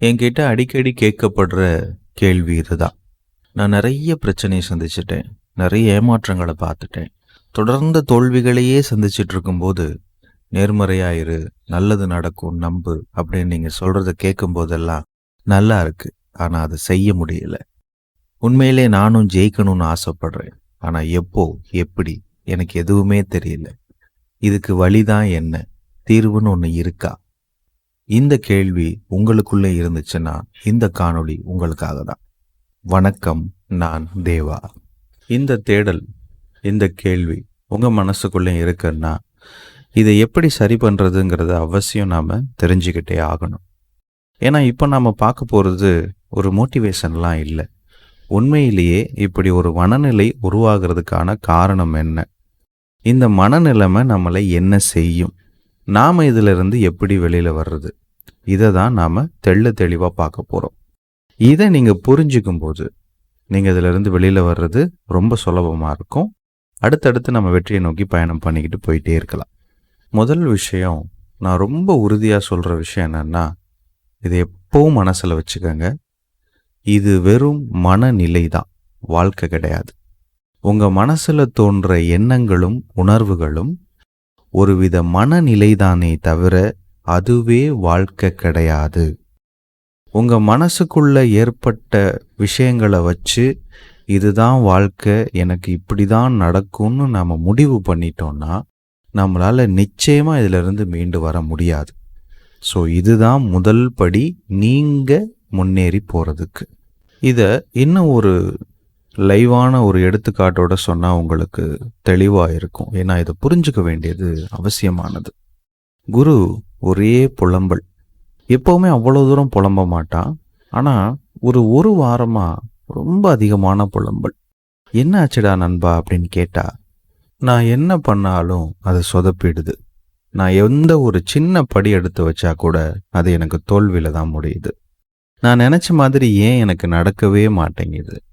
என்கிட்ட அடிக்கடி கேட்கப்படுற கேள்வி இதுதான். நான் நிறைய பிரச்சனையை சந்திச்சிட்டேன். நிறைய ஏமாற்றங்களை பார்த்துட்டேன். தொடர்ந்த தோல்விகளையே சந்திச்சிட்டு இருக்கும்போது நேர்மறையாயிரு நல்லது நடக்கும் நம்பு அப்படின்னு நீங்கள் சொல்கிறத கேட்கும் போதெல்லாம் நல்லா இருக்கு. ஆனால் அதை செய்ய முடியல. உண்மையிலே நானும் ஜெயிக்கணும்னு ஆசைப்படுறேன். ஆனால் எப்போ எப்படி எனக்கு எதுவுமே தெரியல. இதுக்கு வழிதான் என்ன? தீர்வுன்னு ஒன்று இருக்கா? இந்த கேள்வி உங்களுக்குள்ளே இருந்துச்சுன்னா இந்த காணொளி உங்களுக்காக தான் வணக்கம் நான் தேவா. இந்த தேடல் இந்த கேள்வி உங்கள் மனசுக்குள்ளே இருக்குன்னா இதை எப்படி சரி பண்ணுறதுங்கிறத அவசியம் நாம் தெரிஞ்சுக்கிட்டே ஆகணும். ஏன்னா இப்போ நாம் பார்க்க போகிறது ஒரு மோட்டிவேஷன்லாம் இல்லை. உண்மையிலேயே இப்படி ஒரு மனநிலை உருவாகிறதுக்கான காரணம் என்ன? இந்த மனநிலைமை நம்மளை என்ன செய்யும்? நாம் இதிலிருந்து எப்படி வெளியில் வர்றது? இதை தான் நாம் தெள்ள தெளிவாக பார்க்க போகிறோம் இதை நீங்கள் புரிஞ்சுக்கும் போது நீங்கள் இதிலிருந்து வெளியில் வர்றது ரொம்ப சுலபமாக இருக்கும். அடுத்தடுத்து நம்ம வெற்றியை நோக்கி பயணம் பண்ணிக்கிட்டு போயிட்டே இருக்கலாம். முதல் விஷயம் நான் ரொம்ப உறுதியாக சொல்கிற விஷயம் என்னென்னா இதை எப்பவும் மனசில் வச்சுக்கோங்க. இது வெறும் மனநிலை தான் வாழ்க்கை கிடையாது. உங்கள் மனசில் தோன்ற எண்ணங்களும் உணர்வுகளும் ஒருவித மனநிலைதானே தவிர அதுவே வாழ்க்கை கிடையாது. உங்க மனசுக்குள்ள ஏற்பட்ட விஷயங்களை வச்சு இதுதான் வாழ்க்கை எனக்கு இப்படிதான் நடக்கும்னு நாம முடிவு பண்ணிட்டோம்னா நம்மளால நிச்சயமா இதுல இருந்து மீண்டு வர முடியாது. ஸோ இதுதான் முதல் படி நீங்க முன்னேறி போறதுக்கு. இத இன்னும் ஒரு லைவான ஒரு எடுத்துக்காட்டோட சொன்னால் உங்களுக்கு தெளிவாக இருக்கும் ஏன்னா இதை புரிஞ்சுக்க வேண்டியது அவசியமானது. குரு ஒரே புலம்பல். எப்போவுமே அவ்வளோ தூரம் புலம்ப மாட்டான். ஆனால் ஒரு ஒரு வாரமாக ரொம்ப அதிகமான புலம்பல். என்ன ஆச்சுடா நண்பா? அப்படின்னு கேட்டா நான் என்ன பண்ணாலும் அது சொதப்பிடுது. நான் எந்த ஒரு சின்ன படி எடுத்து வச்சா கூட அது எனக்கு தோல்வியில தான் முடியுது. நான் நினச்ச மாதிரி ஏன் எனக்கு நடக்கவே மாட்டேங்குது?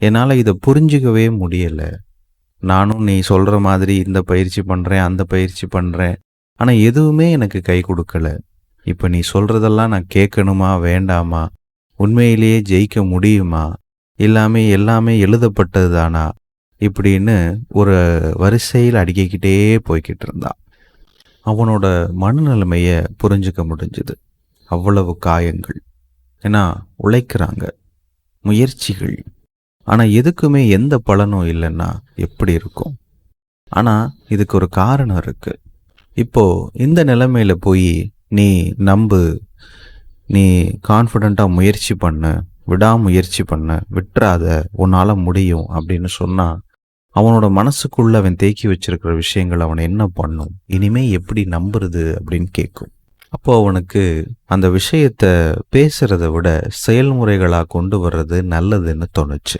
என்னால் இதை புரிஞ்சுக்கவே முடியலை. நானும் நீ சொல்கிற மாதிரி இந்த பயிற்சி பண்ணுறேன் அந்த பயிற்சி பண்ணுறேன் ஆனால் எதுவுமே எனக்கு கை கொடுக்கல. இப்போ நீ சொல்கிறதெல்லாம் நான் கேட்கணுமா வேண்டாமா? உண்மையிலேயே ஜெயிக்க முடியுமா? எல்லாமே எல்லாமே எழுதப்பட்டது தானா? இப்படின்னு ஒரு வரிசையில் அடிக்கிக்கிட்டே போய்கிட்டு இருந்தான். அவனோட மனநிலைமையை புரிஞ்சுக்க முடிஞ்சுது. அவ்வளவு காயங்கள். ஏன்னா உழைக்கிறாங்க. முயற்சிகள். ஆனால் எதுக்குமே எந்த பலனும் இல்லைன்னா எப்படி இருக்கும்? ஆனால் இதுக்கு ஒரு காரணம் இருக்கு. இப்போ இந்த நிலைமையில போய் நீ நம்பு நீ கான்ஃபிடண்ட்டாக முயற்சி பண்ணு விடாமுயற்சி பண்ண விட்டுறாத உன்னால் முடியும் அப்படின்னு சொன்னால் அவனோட மனசுக்குள்ள அவன் தேக்கி வச்சிருக்கிற விஷயங்கள் அவனை என்ன பண்ணும்? இனிமே எப்படி நம்புறது அப்படின்னு கேட்கும் அப்போ அவனுக்கு அந்த விஷயத்த பேசுறத விட செயல்முறைகளாக கொண்டு வர்றது நல்லதுன்னு தோணுச்சு.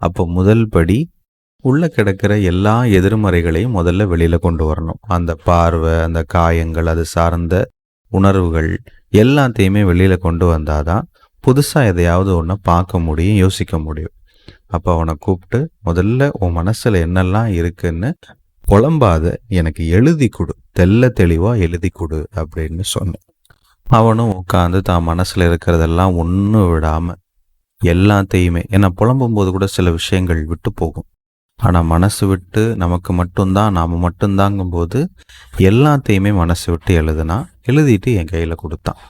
அப்போ முதல் படி உள்ளே கிடக்கிற எல்லா எதிர்மறைகளையும் முதல்ல வெளியில் கொண்டு வரணும். அந்த பார்வை அந்த காயங்கள் அது சார்ந்த உணர்வுகள் எல்லாத்தையுமே வெளியில் கொண்டு வந்தால் தான் புதுசாக எதையாவது ஒன்று பார்க்க முடியும் யோசிக்க முடியும். அப்போ அவனை கூப்பிட்டு முதல்ல உன் மனசில் என்னெல்லாம் இருக்குன்னு புலம்பாத எனக்கு எழுதி கொடு தெல்ல தெளிவாக எழுதி கொடு அப்படின்னு சொன்னேன். அவனும் உட்காந்து தான் மனசில் இருக்கிறதெல்லாம் ஒன்றும் விடாமல் எல்லாத்தையுமே. ஏன்னா புலம்பும் போது கூட சில விஷயங்கள் விட்டு போகும். ஆனால் மனசு விட்டு நமக்கு மட்டும்தான் நாம் மட்டும்தாங்கும் போது எல்லாத்தையுமே மனசு விட்டு எழுதுனா எழுதிட்டு என் கையில் கொடுத்தான்.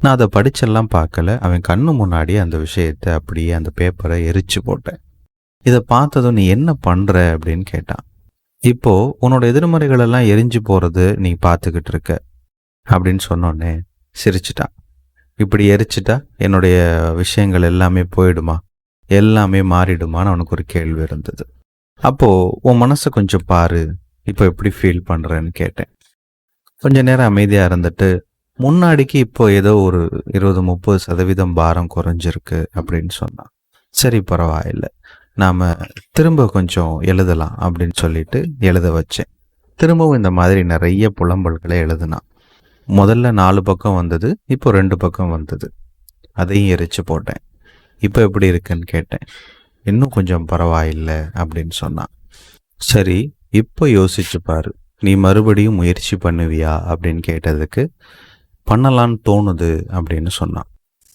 நான் அதை படிச்செல்லாம் பார்க்கல. அவன் கண்ணு முன்னாடி அந்த விஷயத்தை அப்படியே அந்த பேப்பரை எரிச்சு போட்டேன். இதை பார்த்ததும் நீ என்ன பண்ணுற அப்படின்னு கேட்டான். இப்போ உன்னோட எதிர்மறைகளெல்லாம் எரிஞ்சு போகிறது நீ பார்த்துக்கிட்டு இருக்க. அப்படின்னு சொன்னோடனே சிரிச்சிட்டான். இப்படி எரிச்சிட்டா என்னுடைய விஷயங்கள் எல்லாமே போயிடுமா? எல்லாமே மாறிடுமான்னு அவனுக்கு ஒரு கேள்வி இருந்தது. அப்போது உன் மனசை கொஞ்சம் பாரு. இப்போ எப்படி ஃபீல் பண்ணுறேன்னு கேட்டேன். கொஞ்ச நேரம் அமைதியாக இருந்துட்டு முன்னாடிக்கு இப்போ ஏதோ ஒரு இருபது முப்பது சதவீதம் பாரம் குறைஞ்சிருக்கு அப்படின்னு சொன்னான். சரி பரவாயில்ல. நாம் திரும்ப கொஞ்சம் எழுதலாம் அப்படின்னு சொல்லிட்டு எழுத வச்சேன். திரும்பவும் இந்த மாதிரி நிறைய புலம்பல்களை எழுதினான். முதல்ல நாலு பக்கம் வந்தது இப்போ ரெண்டு பக்கம் வந்தது. அதையும் எரிச்சு போட்டேன். இப்போ எப்படி இருக்குன்னு கேட்டேன். இன்னும் கொஞ்சம் பரவாயில்லை அப்படின்னு சொன்னான். சரி இப்போ யோசிச்சு பாரு. நீ மறுபடியும் முயற்சி பண்ணுவியா அப்படின்னு கேட்டதுக்கு பண்ணலான்னு தோணுது அப்படின்னு சொன்னான்.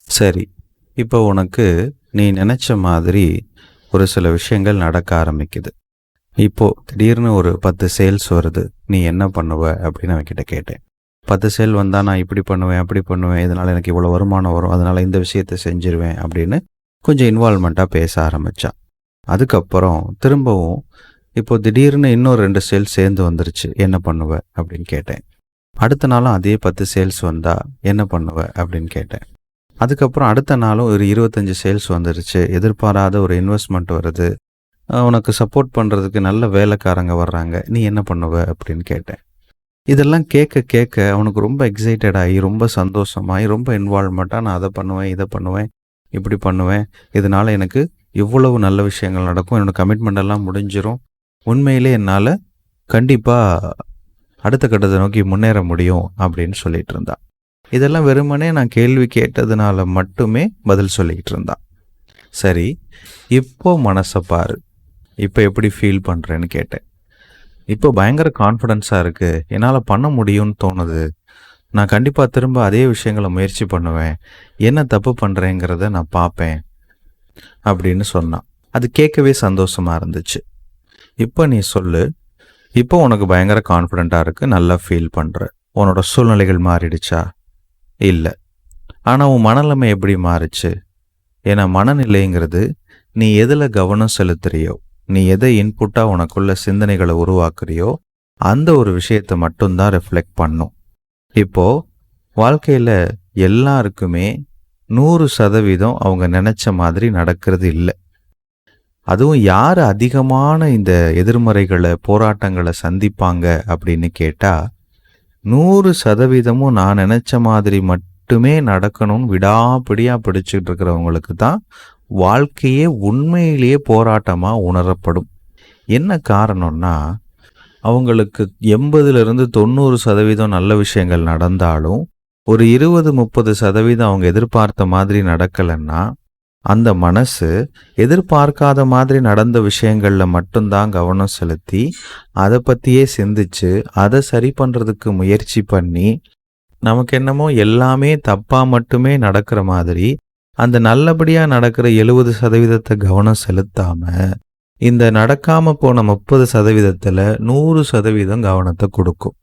சரி இப்போ உனக்கு நீ நினச்ச மாதிரி ஒரு சில விஷயங்கள் நடக்க ஆரம்பிக்குது. இப்போ திடீர்னு ஒரு பத்து சேல்ஸ் வருது. நீ என்ன பண்ணுவ அப்படின்னு அவன்கிட்ட கேட்டேன். பத்து சேல் வந்தால் நான் இப்படி பண்ணுவேன் அப்படி பண்ணுவேன். இதனால் எனக்கு இவ்வளோ வருமானம் வரும். அதனால் இந்த விஷயத்தை செஞ்சிருவேன் அப்படின்னு கொஞ்சம் இன்வால்மெண்ட்டாக பேச ஆரம்பித்தான் அதுக்கப்புறம் திரும்பவும் இப்போ திடீர்னு இன்னும் ரெண்டு சேல்ஸ் சேர்ந்து வந்துருச்சு. என்ன பண்ணுவ அப்படின்னு கேட்டேன். அடுத்த நாளும் அதே பத்து சேல்ஸ் வந்தால் என்ன பண்ணுவ அப்படின்னு கேட்டேன். அதுக்கப்புறம் அடுத்த நாளும் ஒரு இருபத்தஞ்சு சேல்ஸ் வந்துருச்சு. எதிர்பாராத ஒரு இன்வெஸ்ட்மெண்ட் வருது. உனக்கு சப்போர்ட் பண்ணுறதுக்கு நல்ல வேலைக்காரங்க வர்றாங்க. நீ என்ன பண்ணுவ அப்படின்னு கேட்டேன். இதெல்லாம் கேட்க கேட்க அவனுக்கு ரொம்ப எக்ஸைட்டட் ஆகி ரொம்ப சந்தோஷமாகி ரொம்ப இன்வால்மெண்ட்டாக நான் அதை பண்ணுவேன் இதை பண்ணுவேன் இப்படி பண்ணுவேன். இதனால எனக்கு இவ்வளவு நல்ல விஷயங்கள் நடக்கும். என்னோடய கமிட்மெண்ட் எல்லாம் முடிஞ்சிரும். உண்மையிலே என்னால் கண்டிப்பாக அடுத்த கட்டத்தை நோக்கி முன்னேற முடியும் அப்படின்னு சொல்லிட்டு இருந்தான் இதெல்லாம் வெறுமனே நான் கேள்வி கேட்டதுனால மட்டுமே பதில் சொல்லிக்கிட்டு இருந்தான் சரி இப்போ மனசை பாரு. இப்போ எப்படி ஃபீல் பண்ணுறேன்னு கேட்டேன். இப்போ பயங்கர கான்ஃபிடென்ஸாக இருக்குது என்னால் பண்ண முடியும்னு தோணுது. நான் கண்டிப்பாக திரும்ப அதே விஷயங்களை முயற்சி பண்ணுவேன். என்ன தப்பு பண்ணுறேங்கிறத நான் பார்ப்பேன். அப்படின்னு சொன்னான். அது கேட்கவே சந்தோஷமாக இருந்துச்சு. இப்போ நீ சொல்லு. இப்போ உனக்கு பயங்கர கான்ஃபிடென்ட்டாக இருக்குது நல்லா ஃபீல் பண்ணுற உன்னோட சூழ்நிலைகள் மாறிடுச்சா? இல்லை. ஆனால் உன் மனநிலைமை எப்படி மாறுச்சு? ஏன்னா மனநிலைங்கிறது நீ எதில் கவனம் செலுத்துறியோ நீ எதை இன்புட்டாக உனக்குள்ள சிந்தனைகளை உருவாக்குறியோ அந்த ஒரு விஷயத்தை மட்டும்தான் ரிஃப்ளெக்ட் பண்ணும். இப்போ வாழ்க்கையில் எல்லாருக்குமே நூறு சதவீதம் அவங்க நினச்ச மாதிரி நடக்கிறது இல்லை. அதுவும் யார் அதிகமான இந்த எதிர்மறைகளை போராட்டங்களை சந்திப்பாங்க அப்படின்னு கேட்டால் நூறு சதவீதமும் நான் நினச்ச மாதிரி மட் மட்டுமே நடக்கணும்னு விடாப்பிடியாக பிடிச்சிட்டு இருக்கிறவங்களுக்கு தான் வாழ்க்கையே உண்மையிலேயே போராட்டமாக உணரப்படும். என்ன காரணம்னா அவங்களுக்கு எண்பதுலேருந்து தொண்ணூறு சதவீதம் நல்ல விஷயங்கள் நடந்தாலும் ஒரு இருபது முப்பது சதவீதம் அவங்க எதிர்பார்த்த மாதிரி நடக்கலைன்னா அந்த மனசு எதிர்பார்க்காத மாதிரி நடந்த விஷயங்களில் மட்டும்தான் கவனம் செலுத்தி அதை பற்றியே சிந்திச்சு அதை சரி பண்ணுறதுக்கு முயற்சி பண்ணி நமக்கு என்னமோ எல்லாமே தப்பாக மட்டுமே நடக்கிற மாதிரி அந்த நல்லபடியாக நடக்கிற எழுபது சதவீதத்தை கவனம் செலுத்தாமல் இந்த நடக்காம போன முப்பது சதவீதத்தில் நூறு சதவீதம் கவனத்தை கொடுக்கும்.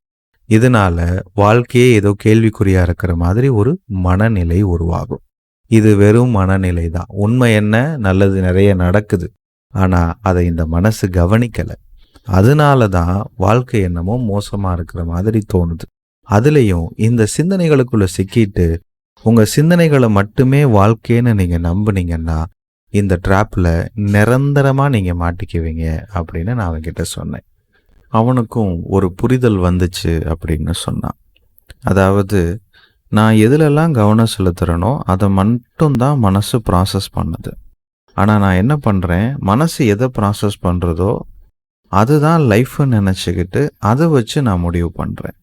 இதனால வாழ்க்கையே ஏதோ கேள்விக்குறியா இருக்கிற மாதிரி ஒரு மனநிலை உருவாகும். இது வெறும் மனநிலை தான் உண்மை என்ன? நல்லது நிறைய நடக்குது. ஆனா அதை இந்த மனசு கவனிக்கல. அதனால தான் வாழ்க்கை என்னமோ மோசமா இருக்கிற மாதிரி தோணுது. அதுலேயும் இந்த சிந்தனைகளுக்குள்ள சிக்கிட்டு உங்க சிந்தனைகளை மட்டுமே வாழ்க்கைன்னு நீங்க நம்புனீங்கன்னா இந்த ட்ராப்பில் நிரந்தரமாக நீங்கள் மாட்டிக்குவீங்க அப்படின்னு நான் அவன்கிட்ட சொன்னேன். அவனுக்கும் ஒரு புரிதல் வந்துச்சு அப்படின்னு சொன்னான். அதாவது நான் எதுலெல்லாம் கவனம் செலுத்துகிறேனோ அதை மட்டும்தான் மனசு ப்ராசஸ் பண்ணுது. ஆனால் நான் என்ன பண்ணுறேன் மனசு எதை ப்ராசஸ் பண்ணுறதோ அதுதான் லைஃப்னு நினச்சிக்கிட்டு அதை வச்சு நான் முடிவு பண்ணுறேன்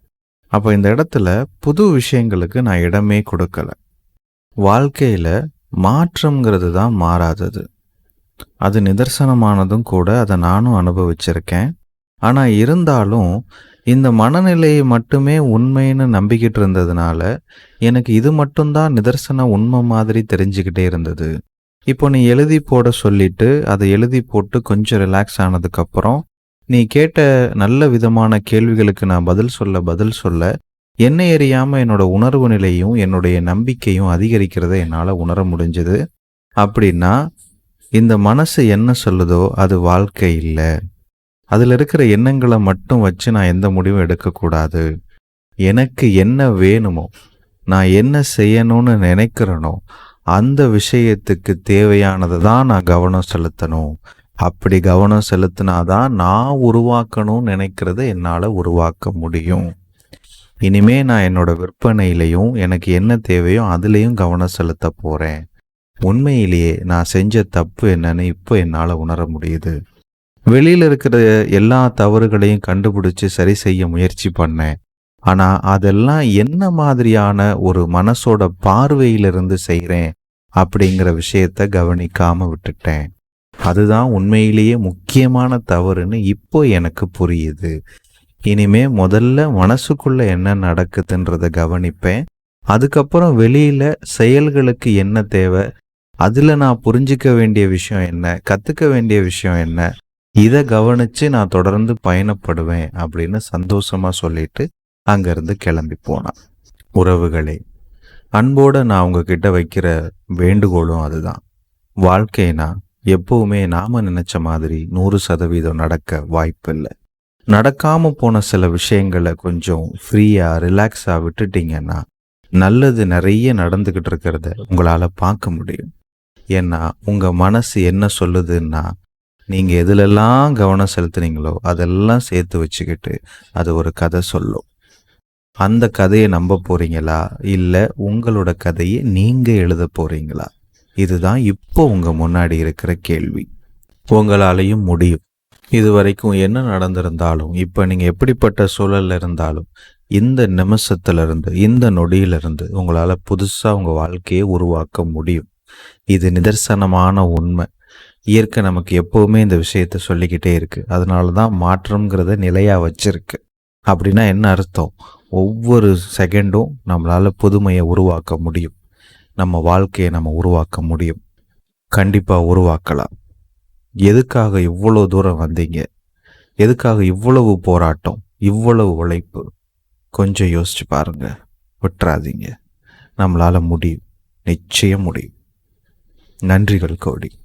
அப்போ இந்த இடத்துல புது விஷயங்களுக்கு நான் இடமே கொடுக்கல. வாழ்க்கையில் மாற்றம்ங்கிறது தான் மாறாதது. அது நிதர்சனமானதும் கூட அதை நானும் அனுபவிச்சிருக்கேன். ஆனால் இருந்தாலும் இந்த மனநிலையை மட்டுமே உண்மைன்னு நம்பிக்கிட்டு இருந்ததுனால எனக்கு இது மட்டும்தான் நிதர்சன உண்மை மாதிரி தெரிஞ்சுக்கிட்டே இருந்தது. இப்போ நீ எழுதி போட சொல்லிட்டு அதை எழுதி போட்டு கொஞ்சம் ரிலாக்ஸ் ஆனதுக்கப்புறம் நீ கேட்ட நல்ல விதமான கேள்விகளுக்கு நான் பதில் சொல்ல பதில் சொல்ல என்னை அறியாமல் என்னோட உணர்வு நிலையும் என்னுடைய நம்பிக்கையும் அதிகரிக்கிறத என்னால் உணர முடிஞ்சது. அப்படின்னா இந்த மனசு என்ன சொல்லுதோ அது வாழ்க்கை இல்லை. அதில் இருக்கிற எண்ணங்களை மட்டும் வச்சு நான் எந்த முடிவும் எடுக்கக்கூடாது. எனக்கு என்ன வேணுமோ நான் என்ன செய்யணும்னு நினைக்கிறேனோ அந்த விஷயத்துக்கு தேவையானதை தான் நான் கவனம் செலுத்தணும். அப்படி கவனம் செலுத்தினாதான் நான் உருவாக்கணும்னு நினைக்கிறத என்னால் உருவாக்க முடியும். இனிமே நான் என்னோட விற்பனையிலையும் எனக்கு என்ன தேவையோ அதுலேயும் கவனம் செலுத்த போகிறேன் உண்மையிலேயே நான் செஞ்ச தப்பு என்னன்னு இப்போ என்னால் உணர முடியுது. வெளியில் இருக்கிற எல்லா தவறுகளையும் கண்டுபிடிச்சி சரி செய்ய முயற்சி பண்ணேன். ஆனால் அதெல்லாம் என்ன மாதிரியான ஒரு மனசோட பார்வையிலிருந்து செய்கிறேன் அப்படிங்கிற விஷயத்த கவனிக்காமல் விட்டுட்டேன். அதுதான் உண்மையிலேயே முக்கியமான தவறுன்னு இப்போ எனக்கு புரியுது. இனிமே முதல்ல மனசுக்குள்ள என்ன நடக்குதுன்றத கவனிப்பேன். அதுக்கப்புறம் வெளியில செயல்களுக்கு என்ன தேவை அதுல நான் புரிஞ்சிக்க வேண்டிய விஷயம் என்ன கத்துக்க வேண்டிய விஷயம் என்ன இதை கவனிச்சு நான் தொடர்ந்து பயணப்படுவேன் அப்படின்னு சந்தோஷமா சொல்லிட்டு அங்கிருந்து கிளம்பி போனான். உறவுகளே அன்போட நான் உங்ககிட்ட வைக்கிற வேண்டுகோளும் அதுதான். வாழ்க்கைனா எப்பவுமே நாம நினைச்ச மாதிரி நூறு சதவீதம் நடக்க வாய்ப்பில்லை. நடக்காம போன சில விஷயங்களை கொஞ்சம் ஃப்ரீயா ரிலாக்ஸா விட்டுட்டீங்கன்னா நல்லது நிறைய நடந்துகிட்டு இருக்கிறத உங்களால பார்க்க முடியும். ஏன்னா உங்க மனசு என்ன சொல்லுதுன்னா நீங்க எதுலெல்லாம் கவனம் செலுத்துனீங்களோ அதெல்லாம் சேர்த்து வச்சுக்கிட்டு அது ஒரு கதை சொல்லும். அந்த கதையை நம்ப போறீங்களா? இல்ல உங்களோட கதையை நீங்க எழுத போறீங்களா? இதுதான் இப்போ உங்க முன்னாடி இருக்கிற கேள்வி. உங்களாலையும் முடியும். இது வரைக்கும் என்ன நடந்திருந்தாலும் இப்போ நீங்க எப்படிப்பட்ட சூழல்ல இருந்தாலும் இந்த நிமிஷத்துலருந்து இந்த நொடியிலிருந்து உங்களால் உங்களால புதுசா உங்க வாழ்க்கையை உருவாக்க முடியும். இது நிதர்சனமான உண்மை. இயற்கை நமக்கு எப்பவுமே இந்த விஷயத்த சொல்லிக்கிட்டே இருக்கு. அதனால தான் மாற்றம்ங்கிறத நிலையா வச்சிருக்கு. அப்படின்னா என்ன அர்த்தம்? ஒவ்வொரு செகண்டும் நம்மளால புதுமையை உருவாக்க முடியும். நம்ம வாழ்க்கையை நம்ம உருவாக்க முடியும். கண்டிப்பாக உருவாக்கலாம். எதுக்காக இவ்வளோ தூரம் வந்தீங்க? எதுக்காக இவ்வளவு போராட்டம்? இவ்வளவு உழைப்பு? கொஞ்சம் யோசிச்சு பாருங்க. விட்டுறாதீங்க. நம்மளால் முடியும். நிச்சயம் முடியும். நன்றிகள் கோடி.